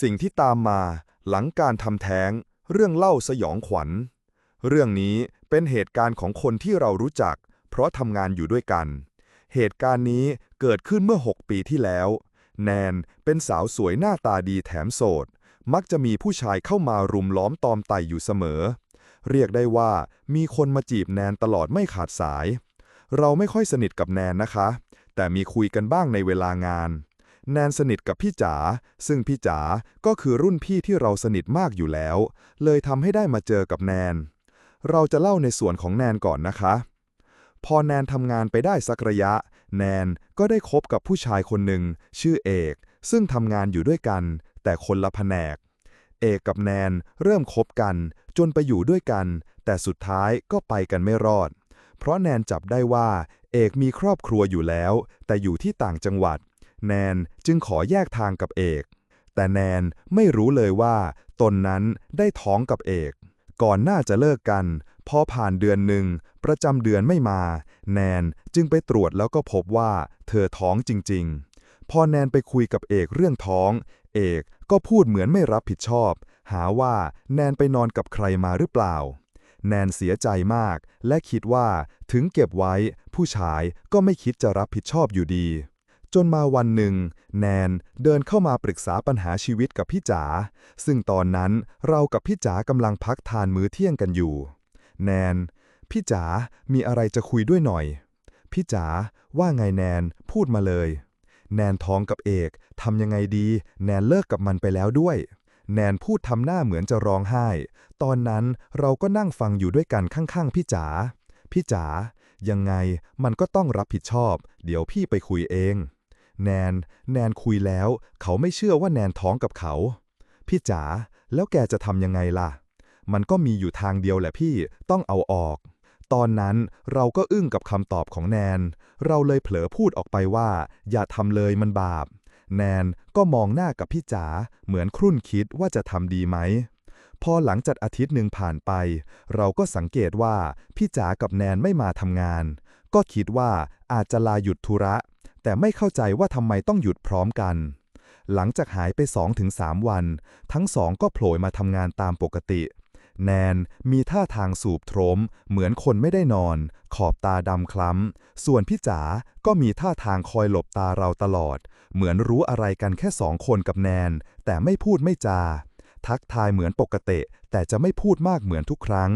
สิ่งที่ตามมาหลังการทำแท้ง เรื่องเล่าสยองขวัญ เรื่องนี้เป็นเหตุการณ์ของคนที่เรารู้จัก เพราะทำงานอยู่ด้วยกัน เหตุการณ์นี้เกิดขึ้นเมื่อ 6 ปีที่แล้ว แนนเป็นสาวสวยหน้าตาดีแถมโสด มักจะมีผู้ชายเข้ามารุมล้อมตอมไต่อยู่เสมอ เรียกได้ว่ามีคนมาจีบแนนตลอดไม่ขาดสาย เราไม่ค่อยสนิทกับแนนนะคะ แต่มีคุยกันบ้างในเวลางาน แนนสนิทกับพี่จ๋าซึ่งพี่จ๋าก็คือรุ่นพี่ที่เราสนิทมากอยู่แล้ว เลยทำให้ได้มาเจอกับแนน เราจะเล่าในส่วนของแนนก่อนนะคะ พอแนนทำงานไปได้สักระยะ แนนก็ได้คบกับผู้ชายคนหนึ่งชื่อเอก ซึ่งทำงานอยู่ด้วยกัน แต่คนละแผนก เอกกับแนนเริ่มคบกัน จนไปอยู่ด้วยกัน แต่สุดท้ายก็ไปกันไม่รอด เพราะแนนจับได้ว่าเอกมีครอบครัวอยู่แล้ว แต่อยู่ที่ต่างจังหวัด แนนจึงขอแยกทางกับเอก แต่แนนไม่รู้เลยว่า ตนนั้นได้ท้องกับเอก ก่อนหน้าจะเลิกกัน พอผ่านเดือนหนึ่ง ประจำเดือนไม่มา แนนจึงไปตรวจแล้วก็พบว่า เธอท้องจริง ๆ พอแนนไปคุยกับเอกเรื่องท้อง เอกก็พูดเหมือนไม่รับผิดชอบ หาว่าแนนไปนอนกับใครมาหรือเปล่า แนนเสียใจมาก และคิดว่าถึงเก็บไว้ ผู้ชายก็ไม่คิดจะรับผิดชอบอยู่ดี จนมาวันหนึ่ง แนนเดินเข้ามาปรึกษาปัญหาชีวิตกับพี่จ๋าซึ่งตอนนั้นเรากับพี่จ๋ากำลังพักทานมื้อเที่ยงกันอยู่ แนน พี่จ๋ามีอะไรจะคุยด้วยหน่อย พี่จ๋าว่าไงแนนพูดมาเลย แนนท้องกับเอกทำยังไงดี แนนเลิกกับมันไปแล้วด้วย แนนพูดทำหน้าเหมือนจะร้องไห้ ตอนนั้นเราก็นั่งฟังอยู่ด้วยกันข้างๆ พี่จ๋าพี่จ๋ายังไงมันก็ต้องรับผิดชอบ เดี๋ยวพี่ไปคุยเอง แนน แนนคุยแล้ว เขาไม่เชื่อว่าแนนท้องกับเขา พี่จ๋า แล้วแกจะทำยังไงล่ะ มันก็มีอยู่ทางเดียวแหละพี่ ต้องเอาออก ตอนนั้นเราก็อึ้งกับคำตอบของแนน เราเลยเผลอพูดออกไปว่า อย่าทำเลยมันบาป แนนก็มองหน้ากับพี่จ๋า เหมือนครุ่นคิดว่าจะทำดีไหม พอหลังจากอาทิตย์หนึ่งผ่านไป เราก็สังเกตว่าพี่จ๋ากับแนนไม่มาทำงาน ก็คิดว่าอาจจะลาหยุดธุระ แต่ไม่เข้าใจว่าทำไมต้องหยุดพร้อมกัน หลังจากหายไป 2-3 วัน ทั้งสองก็โผล่มาทำงานตามปกติ แนนมีท่าทางสูบโทมเหมือนคนไม่ได้นอน ขอบตาดำคล้ำ ส่วนพี่จ๋าก็มีท่าทางคอยหลบตาเราตลอด เหมือนรู้อะไรกันแค่สองคนกับแนน แต่ไม่พูดไม่จา ทักทายเหมือนปกติ แต่จะไม่พูดมากเหมือนทุกครั้ง